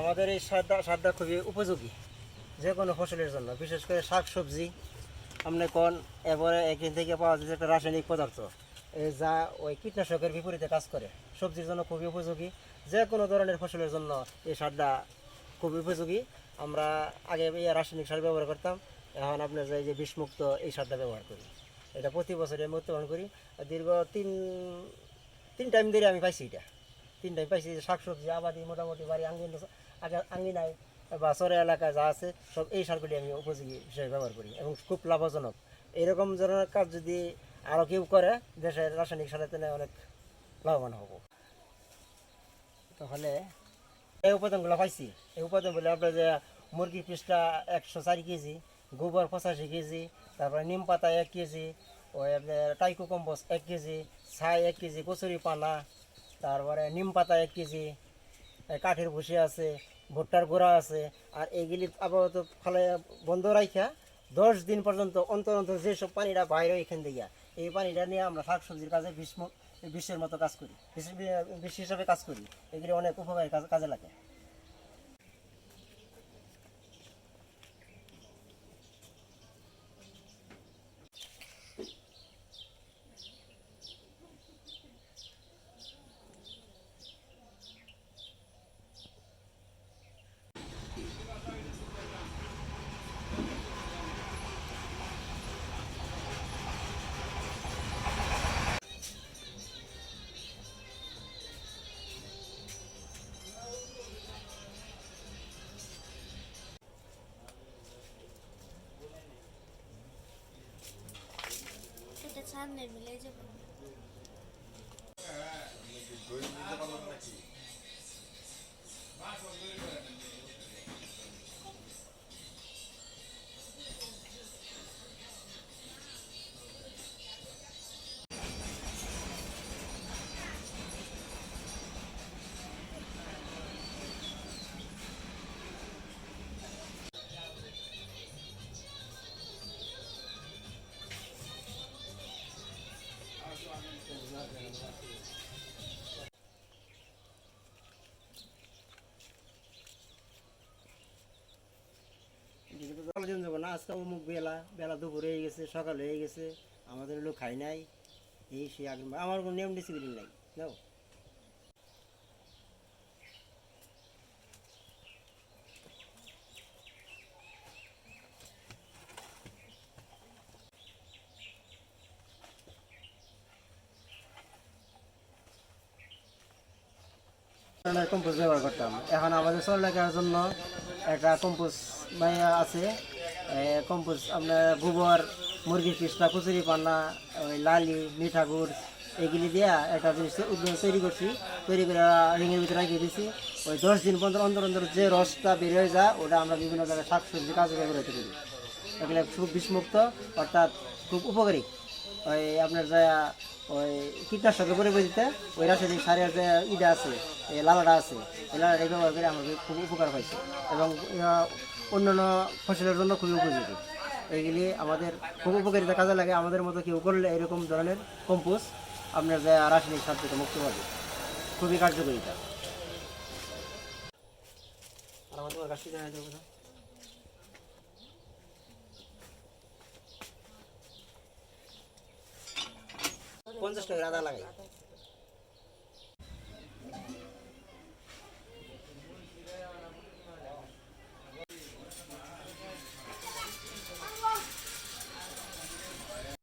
আমাদের এই সারটা সারটা খুবই উপযোগী, যে কোনো ফসলের জন্য, বিশেষ করে শাক সবজি আপনি কোন এবারে এখান থেকে পাওয়া যাচ্ছে একটা রাসায়নিক পদার্থ এই যা ওই কীটনাশকের বিপরীতে কাজ করে, সবজির জন্য খুবই উপযোগী। যে কোনো ধরনের ফসলের জন্য এই সারটা খুবই উপযোগী। আমরা আগে এই রাসায়নিক সার ব্যবহার করতাম, এখন আপনার যে বিষমুক্ত এই সারটা ব্যবহার করি, এটা প্রতি বছরে আমি উৎপাদন করি। দীর্ঘ তিন তিন টাইম ধরে আমি পাইছি এটা। তিন টাইম পাইছি, যে শাকসবজি, আবাদি, মোটামুটি বাড়ি আঙ্গিন আগে আঙ্গিনায় বা চরে এলাকায় যা আছে, সব এই সারগুলি আমি উপযোগী হিসেবে ব্যবহার করি এবং খুব লাভজনক। এরকম ধরনের কাজ যদি আরও কেউ করে দেশের রাসায়নিক সারের জন্য অনেক লাভবান হব। তাহলে এই উপাদানগুলো পাইছি। এই উপাদানগুলো আপনার যে মুরগির পিসটা একশো চারি কেজি, গোবর পঁচাশি কেজি, তারপরে নিম পাতা এক কেজি, ওই আপনার টাইকো কম্পোস্ট এক কেজি, ছাই এক কেজি কচুরি পানা তারপরে নিম পাতা এক কেজি কাঠের ভুসি আছে, ভুট্টার গোড়া আছে, আর এইগুলি আপাতত ফলে বন্ধ রাখা দশ দিন পর্যন্ত অন্তর অন্তর যেসব পানিটা বাইরে এখান থেকে এই পানিটা নিয়ে আমরা শাকসবজির কাজে বিশ্ব বিশ্বের মতো কাজ করি বিশ বিশ হিসাবে কাজ করি। এগুলি অনেক উপকারী কাজ- কাজে লাগে এটা সামনে মিলে যাবে দিন যাব না, আজকে অমুক বেলা বেলা দুপুর হয়ে গেছে, সকাল হয়ে গেছে, আমাদের লোক খাই নাই, এই সে আগে আমার কোনো নিয়ম ডিসিপ্লিন নাই, নাও। কম্পোস্ট ব্যবহার করতাম। এখন আমাদের চলাকার জন্য একটা মাইয়া আছে কম্পোস্ট আপনার গোবর, মুরগির পিসটা কচুরি পান্না, ওই লালি মিঠা গুড় এগুলি দিয়া একটা জিনিস তৈরি করছি। তৈরি করে রিঙের ভিতরে রেখে দিছি। ওই দশ দিন পর্যন্ত অন্তর অন্তর যে রসটা বের হয়ে যায়, ওটা আমরা বিভিন্ন জায়গায় শাক সবজি কাজে ব্যবহৃত করি এগুলো খুব বিষমুক্ত, অর্থাৎ খুব উপকারী। ওই আপনার যা, ওই কীটনাশকের পরিবর্তিতে ওই রাসায়নিক সারের যে ইটা আছে, এই লালাটা আছে, এই লালাটা ব্যবহার করে আমাদের খুব উপকার হয়েছে এবং অন্যান্য ফসলের জন্য খুবই উপযোগী। এইগুলি আমাদের খুব উপকারিতা কাজে লাগে। আমাদের মতো কেউ করলে এরকম ধরনের কম্পোস্ট আপনার যে রাসায়নিক সার থেকে মুক্ত পাবে। খুবই কার্যকরিতা পঞ্চাশ টাকা আদা লাগাই।